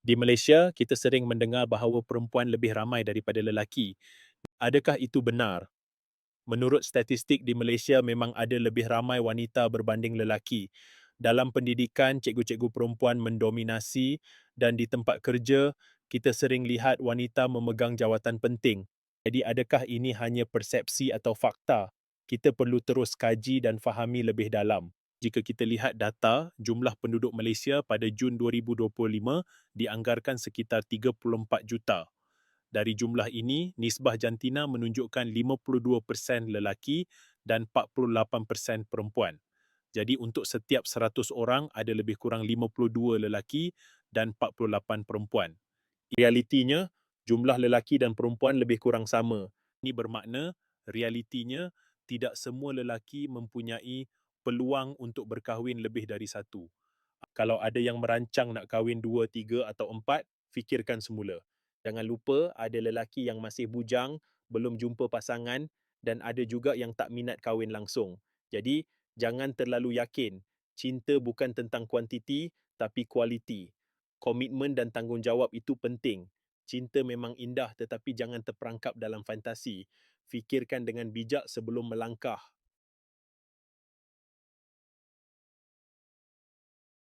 Di Malaysia, kita sering mendengar bahawa perempuan lebih ramai daripada lelaki. Adakah itu benar? Menurut statistik di Malaysia memang ada lebih ramai wanita berbanding lelaki. Dalam pendidikan, cikgu-cikgu perempuan mendominasi dan di tempat kerja, kita sering lihat wanita memegang jawatan penting. Jadi adakah ini hanya persepsi atau fakta? Kita perlu terus kaji dan fahami lebih dalam. Jika kita lihat data, jumlah penduduk Malaysia pada Jun 2025 dianggarkan sekitar 34 juta. Dari jumlah ini, nisbah jantina menunjukkan 52% lelaki dan 48% perempuan. Jadi untuk setiap 100 orang ada lebih kurang 52 lelaki dan 48 perempuan. Realitinya, jumlah lelaki dan perempuan lebih kurang sama. Ini bermakna realitinya tidak semua lelaki mempunyai peluang untuk berkahwin lebih dari satu. Kalau ada yang merancang nak kahwin dua, tiga atau empat, fikirkan semula. Jangan lupa ada lelaki yang masih bujang, belum jumpa pasangan dan ada juga yang tak minat kahwin langsung. Jadi, jangan terlalu yakin. Cinta bukan tentang kuantiti tapi kualiti. Komitmen dan tanggungjawab itu penting. Cinta memang indah tetapi jangan terperangkap dalam fantasi. Fikirkan dengan bijak sebelum melangkah.